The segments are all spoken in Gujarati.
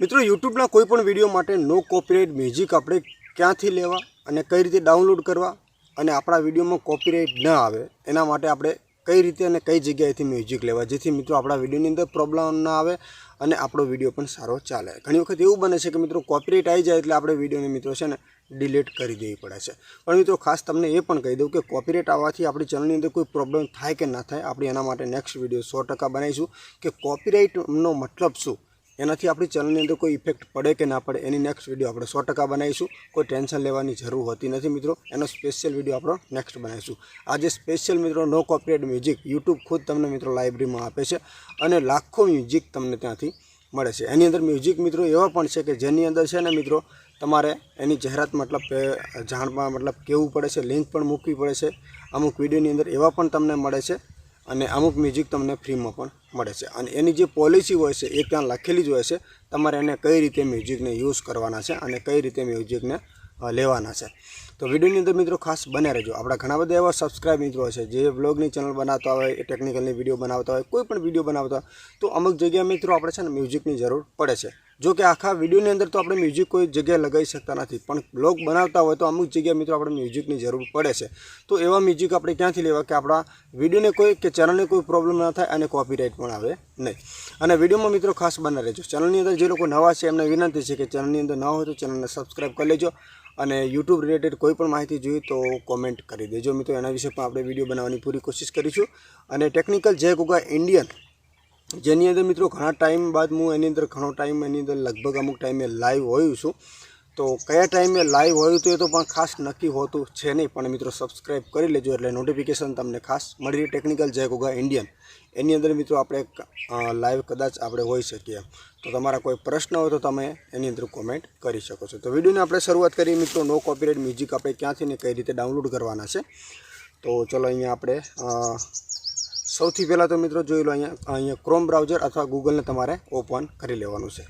મિત્રો યુટ્યુબના કોઈ પણ વીડિયો માટે નો કોપીરાઇટ મ્યુઝિક આપણે ક્યાંથી લેવા અને કઈ રીતે ડાઉનલોડ કરવા અને આપણા વિડીયોમાં કોપીરાઇટ ન આવે, એના માટે આપણે કઈ રીતે અને કઈ જગ્યાએથી મ્યુઝિક લેવા, જેથી મિત્રો આપણા વિડીયોની અંદર પ્રોબ્લેમ ના આવે અને આપણો વીડિયો પણ સારો ચાલે. ઘણી વખત એવું બને છે કે મિત્રો કોપીરાઇટ આવી જાય એટલે આપણે વિડીયોને મિત્રો છે ને ડિલીટ કરી દેવી પડે છે. પણ મિત્રો, ખાસ તમને એ પણ કહી દઉં કે કોપીરાઇટ આવવાથી આપણી ચેનલની અંદર કોઈ પ્રોબ્લેમ થાય કે ના થાય, આપણે એના માટે નેક્સ્ટ વીડિયો સો ટકા બનાવીશું કે કોપીરાઇટનો મતલબ શું? એનાથી આપણી ચેનલની અંદર કોઈ ઇફેક્ટ પડે કે ના પડે એની નેક્સ્ટ વીડિયો આપણે સો ટકા બનાવીશું. કોઈ ટેન્શન લેવાની જરૂર હોતી નથી મિત્રો. એનો સ્પેશિયલ વીડિયો આપણો નેક્સ્ટ બનાવીશું. આજે સ્પેશિયલ મિત્રો નો કોપરેટ મ્યુઝિક યુટ્યુબ ખુદ તમને મિત્રો લાઇબ્રેરીમાં આપે છે અને લાખો મ્યુઝિક તમને ત્યાંથી મળે છે. એની અંદર મ્યુઝિક મિત્રો એવા પણ છે કે જેની અંદર છે ને મિત્રો તમારે એની જાહેરાત મતલબ જાણવા મતલબ કેવું પડે છે લિંક પણ મૂકવી પડે છે. અમુક વિડીયોની અંદર એવા પણ તમને મળે છે અને અમુક મ્યુઝિક તમને ફ્રીમાં પણ મળે છે. અને એની જે પોલિસી હોય છે, એ ત્યાં લખેલી જ હોય છે, તમારે એને કઈ રીતે મ્યુઝિકને યુઝ કરવાના છે અને કઈ રીતે મ્યુઝિકને લેવાના છે. તો વિડીયોની અંદર મિત્રો ખાસ બને રહેજો. આપણા ઘણા બધા એવા સબસ્ક્રાઇબ મિત્રો છે, જે બ્લોગની ચેનલ બનાવતા હોય, એ ટેકનિકલની વીડિયો બનાવતા હોય, કોઈ પણ વીડિયો બનાવતા હોય, તો અમુક જગ્યાએ મિત્રો આપણે છે ને મ્યુઝિકની જરૂર પડે છે. જો કે આખા વિડીયોની અંદર તો આપણે મ્યુઝિક કોઈ જગ્યાએ લગાવી શકતા નથી. પણ બ્લોગ બનાવતા હોય તો અમુક જગ્યાએ મિત્રો આપણે મ્યુઝિકની જરૂર પડે છે. તો એવા મ્યુઝિક આપણે ક્યાંથી લેવા કે આપણા વિડીયોને કોઈ કે ચેનલને કોઈ પ્રોબ્લેમ ના થાય અને કોપીરાઇટ પણ આવે નહીં. અને વિડીયોમાં મિત્રો ખાસ બના રહેજો. ચેનલની અંદર જે લોકો નવા છે એમને વિનંતી છે કે ચેનલની અંદર ન હોય તો ચેનલને સબસ્ક્રાઈબ કરી લેજો અને યુટ્યુબ રિલેટેડ કોઈ પણ માહિતી જોઈએ તો કોમેન્ટ કરી દેજો. મિત્રો, એના વિશે પણ આપણે વીડિયો બનાવવાની પૂરી કોશિશ કરીશું. અને ટેકનિકલ જય ગુગા ઇન્ડિયન જેની અંદર મિત્રો ઘણા ટાઈમ બાદ હું એની અંદર ઘણો ટાઈમ એની અંદર લગભગ અમુક ટાઈમે લાઈવ હોયું છું. તો કયા ટાઈમે લાઈવ હોયું તો એ તો પણ ખાસ નક્કી હોતું છે નહીં, પણ મિત્રો સબસ્ક્રાઈબ કરી લેજો એટલે નોટિફિકેશન તમને ખાસ મળી રહી ટેકનિકલ જય ઇન્ડિયન એની અંદર મિત્રો આપણે લાઈવ કદાચ આપણે હોઈ શકીએ. તો તમારા કોઈ પ્રશ્ન હોય તો તમે એની અંદર કોમેન્ટ કરી શકો છો. તો વિડીયોની આપણે શરૂઆત કરીએ મિત્રો નો કોપીરાઇટ મ્યુઝિક આપણે ક્યાંથી ને કઈ રીતે ડાઉનલોડ કરવાના છે. તો ચલો અહીંયા આપણે સૌથી પહેલાં તો મિત્રો જોઈ લો અહીંયા અહીંયા ક્રોમ બ્રાઉઝર અથવા ગૂગલને તમારે ઓપન કરી લેવાનું છે.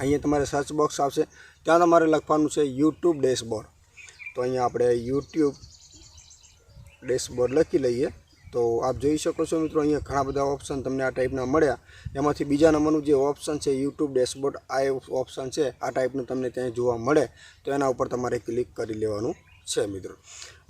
અહીંયા તમારે સર્ચ બોક્સ આવશે. ત્યાં તમારે લખવાનું છે યુટ્યુબ ડેશબોર્ડ તો અહીંયા આપણે યુટ્યુબ ડેશબોર્ડ લખી લઈએ. તો આપ જોઈ શકો છો મિત્રો, અહીંયા ઘણા બધા ઓપ્શન તમને આ ટાઈપના મળ્યા. એમાંથી બીજા નંબરનું જે ઓપ્શન છે યુટ્યુબ ડેશબોર્ડ આ ઓપ્શન છે, આ ટાઈપનું તમને ત્યાં જોવા મળે. તો એના ઉપર તમારે ક્લિક કરી લેવાનું. છે મિત્રો.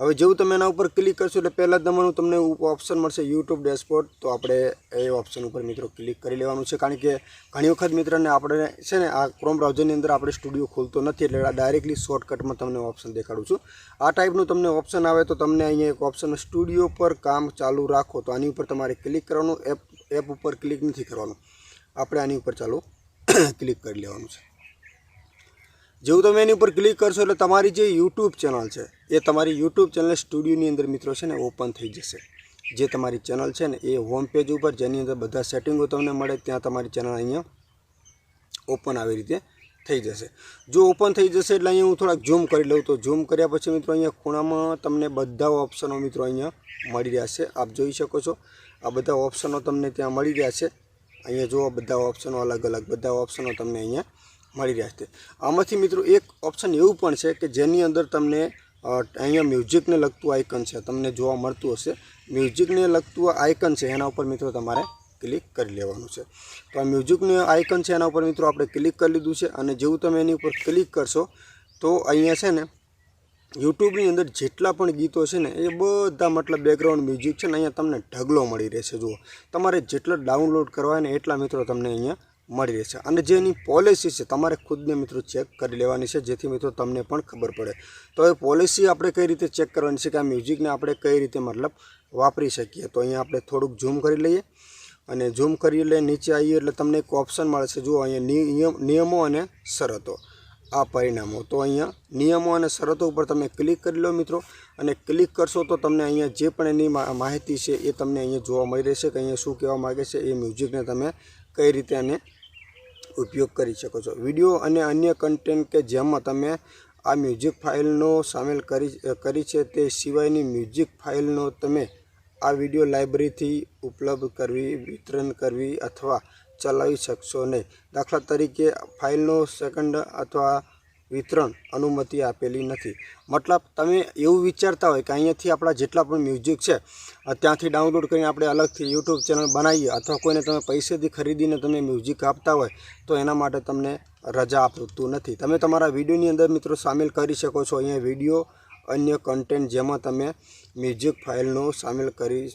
હવે જેવું તમે એના ઉપર ક્લિક કરશો એટલે પહેલાં નંબરનું તમને ઓપ્શન મળશે યુટ્યુબ ડેશબોર્ડ તો આપણે એ ઓપ્શન ઉપર મિત્રો ક્લિક કરી લેવાનું છે. કારણ કે ઘણી વખત મિત્રને આપણે છે ને આ ક્રોમ બ્રાઉઝરની અંદર આપણે સ્ટુડિયો ખોલતો નથી એટલે ડાયરેક્ટલી શોર્ટકટમાં તમને ઓપ્શન દેખાડું છું. આ ટાઈપનું તમને ઓપ્શન આવે તો તમને અહીંયા એક ઓપ્શન સ્ટુડિયો પર કામ ચાલુ રાખો. તો આની ઉપર તમારે ક્લિક કરવાનું. એપ એપ ઉપર ક્લિક નથી કરવાનું. આપણે આની ઉપર ચાલુ ક્લિક કરી લેવાનું છે. જેવું તમે એની ઉપર ક્લિક કરશો એટલે તમારી જે યુટ્યુબ ચેનલ છે, એ તમારી યુટ્યુબ ચેનલ સ્ટુડિયોની અંદર મિત્રો છે ને ઓપન થઈ જશે. જે તમારી ચેનલ છે ને, એ હોમ પેજ ઉપર જેની અંદર બધા સેટિંગો તમને મળે, ત્યાં તમારી ચેનલ અહીંયા ઓપન આવી રીતે થઈ જશે. જો ઓપન થઈ જશે એટલે અહીંયા હું થોડાક ઝૂમ કરી લઉં તો ઝૂમ કર્યા પછી મિત્રો અહીંયા ખૂણામાં તમને બધા ઓપ્શનો મિત્રો અહીંયા મળી રહ્યા છે આપ જોઈ શકો છો, આ બધા ઓપ્શનો તમને ત્યાં મળી રહ્યા છે અહીંયા જુઓ, બધા ઓપ્શનો અલગ અલગ બધા ઓપ્શનો તમને અહીંયા મળી રહ્યા છે. આમાંથી મિત્રો એક ઓપ્શન એવું પણ છે કે જેની અંદર તમને અહીંયા મ્યુઝિકને લગતું આઇકન છે, તમને જોવા મળતું હશે. મ્યુઝિકને લગતું આઇકન છે, એના ઉપર મિત્રો તમારે ક્લિક કરી લેવાનું છે. તો આ મ્યુઝિકનું આઇકન છે, એના ઉપર મિત્રો આપણે ક્લિક કરી લીધું છે અને જેવું તમે એની ઉપર ક્લિક કરશો, તો અહીંયા છે ને યુટ્યુબની અંદર જેટલા પણ ગીતો છે ને, એ બધા મતલબ બેકગ્રાઉન્ડ મ્યુઝિક છે ને, અહીંયા તમને ઢગલો મળી રહેશે. જુઓ, તમારે જેટલા ડાઉનલોડ કરવા ને, એટલા મિત્રો તમને અહીંયા મળી રહેશે અને જે એની પોલિસી છે, તમારે ખુદને મિત્રો ચેક કરી લેવાની છે, જેથી મિત્રો તમને પણ ખબર પડે. તો એ પોલિસી આપણે કઈ રીતે ચેક કરવાની છે કે આ મ્યુઝિકને આપણે કઈ રીતે મતલબ વાપરી શકીએ? તો અહીંયા આપણે થોડુંક ઝૂમ કરી લઈએ. અને ઝૂમ કરી લઈએ, નીચે આવીએ એટલે તમને એક ઓપ્શન મળે છે. જુઓ, અહીંયા નિયમ, નિયમો અને શરતો. આ પરિણામો. તો અહીંયા નિયમો અને શરતો ઉપર તમે ક્લિક કરી લો મિત્રો. અને ક્લિક કરશો તો તમને અહીંયા જે પણ એની માહિતી છે એ તમને અહીંયા જોવા મળી રહેશે કે અહીંયા શું કહેવા માગે છે એ મ્યુઝિકને તમે કઈ રીતે એને ઉપયોગ કરી શકો છો. વીડિયો અને અન્ય કન્ટેન્ટ કે જેમાં તમે આ મ્યુઝિક ફાઇલનો સામેલ કરી કરી છે તે સિવાયની મ્યુઝિક ફાઇલનો તમે આ વીડિયો લાઇબ્રેરીથી ઉપલબ્ધ કરવી, વિતરણ કરવી અથવા ચલાવી શકશો નહીં. દાખલા તરીકે ફાઇલનો સેકન્ડ અથવા વિતરણ અનુમતિ આપેલી નથી. મતલબ તમે એવું વિચારતા હોય કે અહીંયાથી આપણા જેટલા પણ મ્યુઝિક છે ત્યાંથી ડાઉનલોડ કરીને આપણે અલગથી યુટ્યુબ ચેનલ બનાવીએ અથવા કોઈને તમે પૈસેથી ખરીદીને તમે મ્યુઝિક આપતા હોય, તો એના માટે તમને રજા આપતું નથી. તમે તમારા વિડીયોની અંદર મિત્રો સામેલ કરી શકો છો. અહીંયા વીડિયો, અન્ય કન્ટેન્ટ જેમાં તમે મ્યુઝિક ફાઇલનો સામેલ કરી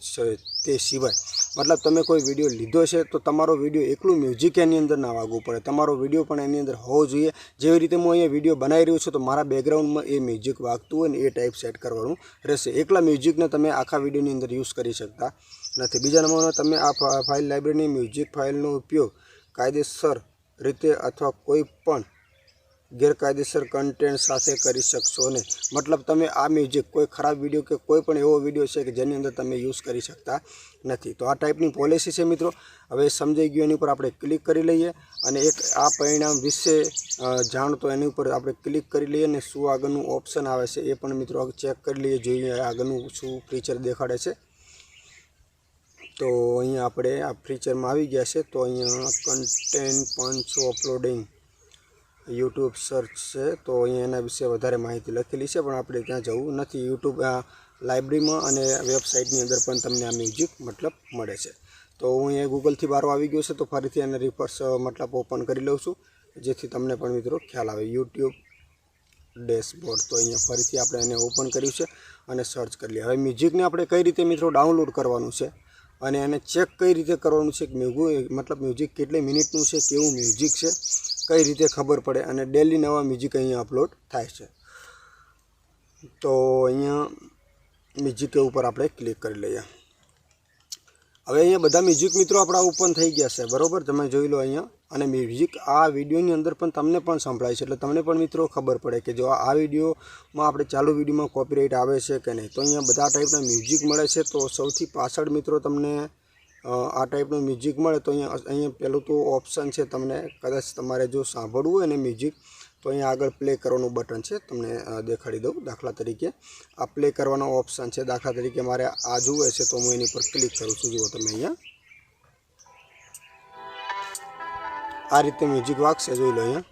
તે સિવાય. મતલબ તમે કોઈ વીડિયો લીધો છે, તો તમારો વીડિયો એકલું મ્યુઝિક એની અંદર ના વાગવું પડે. તમારો વીડિયો પણ એની અંદર હોવો જોઈએ. જેવી રીતે હું અહીંયા વીડિયો બનાવી રહ્યો છું, તો મારા બેકગ્રાઉન્ડમાં એ મ્યુઝિક વાગતું હોય ને એ ટાઈપ સેટ કરવાનું રહેશે. એકલા મ્યુઝિકને તમે આખા વિડીયોની અંદર યુઝ કરી શકતા નથી. બીજા નંબરમાં તમે આ ફાઇલ લાઇબ્રેરીની મ્યુઝિક ફાઇલનો ઉપયોગ કાયદેસર રીતે અથવા કોઈ પણ ગેરકાયદેસર કન્ટેન્ટ સાથે કરી શકશો નહીં મતલબ તમે આ મ્યુઝિક કોઈ ખરાબ વીડિયો કે કોઈ પણ એવો વીડિયો છે કે જેની અંદર તમે યુઝ કરી શકતા નથી. તો આ ટાઈપની પોલિસી છે મિત્રો. હવે સમજાઈ ગયું, એની ઉપર આપણે ક્લિક કરી લઈએ અને એક આ પરિણામ વિશે જાણતો એની ઉપર આપણે ક્લિક કરી લઈએ અને શું આગળનું ઓપ્શન આવે છે એ પણ મિત્રો ચેક કરી લઈએ, જોઈએ આગળનું શું ફીચર દેખાડે છે. તો અહીંયા આપણે આ ફીચરમાં આવી ગયા છે. તો અહીંયા content punch uploading YouTube search છે, તો અહીંયા એના વિશે વધારે માહિતી લખેલી છે, પણ આપણે ત્યાં જવું નથી. યુટ્યુબ લાઇબ્રેરીમાં અને વેબસાઇટની અંદર પણ તમને આ મ્યુઝિક મતલબ મળે છે. તો હું અહીંયા ગૂગલથી બારો આવી ગયો છે, તો ફરીથી એને રિફર્સ મતલબ ઓપન કરી લઉં છું, જેથી તમને પણ મિત્રો ખ્યાલ આવે. યુટ્યુબ ડેશબોર્ડ, તો અહીંયા ફરીથી આપણે એને ઓપન કર્યું છે અને સર્ચ કરી લઈએ. હવે મ્યુઝિકને આપણે કઈ રીતે મિત્રો ડાઉનલોડ કરવાનું છે? અને એને ચેક કઈ રીતે કરવાનું છે કે મ્યુઝિક મતલબ મ્યુઝિક કેટલી મિનિટનું છે, કેવું મ્યુઝિક છે, કઈ રીતે ખબર પડે અને ડેલી નવા મ્યુઝિક અહીંયા અપલોડ થાય છે. તો અહીંયા મ્યુઝિક ઉપર આપણે ક્લિક કરી લઈએ. હવે અહીંયા બધા મ્યુઝિક મિત્રો આપણા ઓપન થઈ ગયા છે, બરોબર? તમે જોઈ લો અહીંયા. અને મ્યુઝિક આ વિડીયોની અંદર પણ તમને પણ સંભળાય છે. એટલે તમને પણ મિત્રો ખબર પડે કે જો આ વિડીયોમાં આપણે ચાલુ વિડીયોમાં કોપીરાઇટ આવે છે કે નહીં. તો અહીંયા બધા ટાઈપના મ્યુઝિક મળે છે. તો સૌથી પાછળ મિત્રો તમને આ ટાઈપનું મ્યુઝિક મળે તો અહીંયા અહીંયા પહેલું તો ઓપ્શન છે તમને કદાચ તમારે જો સાંભળવું હોય ને મ્યુઝિક તો અહીંયા આગળ પ્લે કરવાનું બટન છે. તમને દેખાડી દઉં દાખલા તરીકે. આ પ્લે કરવાનો ઓપ્શન છે દાખલા તરીકે મારે આ જુએ છે તો હું એની પર ક્લિક કરું છું. જુઓ તમે અહીંયા. આ રીતે મ્યુઝિક વાગશે જોઈ લો અહીંયા.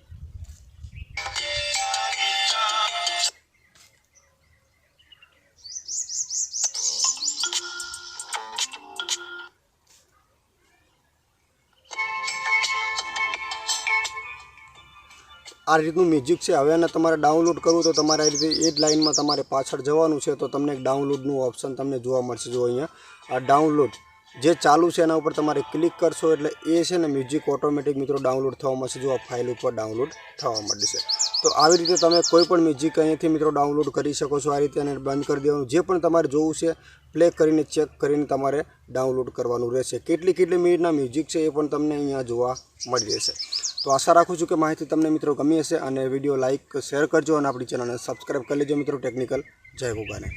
આ રીતનું મ્યુઝિક છે. હવે એને તમારે ડાઉનલોડ કરવું તો તમારે આ રીતે એ જ લાઇનમાં તમારે પાછળ જવાનું છે તો તમને એક ડાઉનલોડનું ઓપ્શન તમને જોવા મળશે. જો અહીંયા આ ડાઉનલોડ જે ચાલુ છે એના ઉપર તમારે ક્લિક કરશો એટલે એ છે ને મ્યુઝિક ઓટોમેટિક મિત્રો ડાઉનલોડ થવા મળશે, જો આ ફાઇલ ઉપર ડાઉનલોડ થવા મળશે તો આવી રીતે તમે કોઈ પણ મ્યુઝિક અહીંયાથી મિત્રો ડાઉનલોડ કરી શકો છો, આ રીતે એને બંધ કરી દેવાનું. જે પણ તમારે જોવું છે, પ્લે કરીને ચેક કરીને તમારે ડાઉનલોડ કરવાનું રહેશે. કેટલી કેટલી મિનિટના મ્યુઝિક છે એ પણ તમને અહીંયા જોવા મળી રહેશે. તો આશા રાખું છું કે માહિતી તમને મિત્રો ગમી હશે અને વીડિયો લાઇક શેર કરજો અને આપણી ચેનલને સબસ્ક્રાઈબ કરી લેજો મિત્રો ટેકનિકલ જય ગોગાને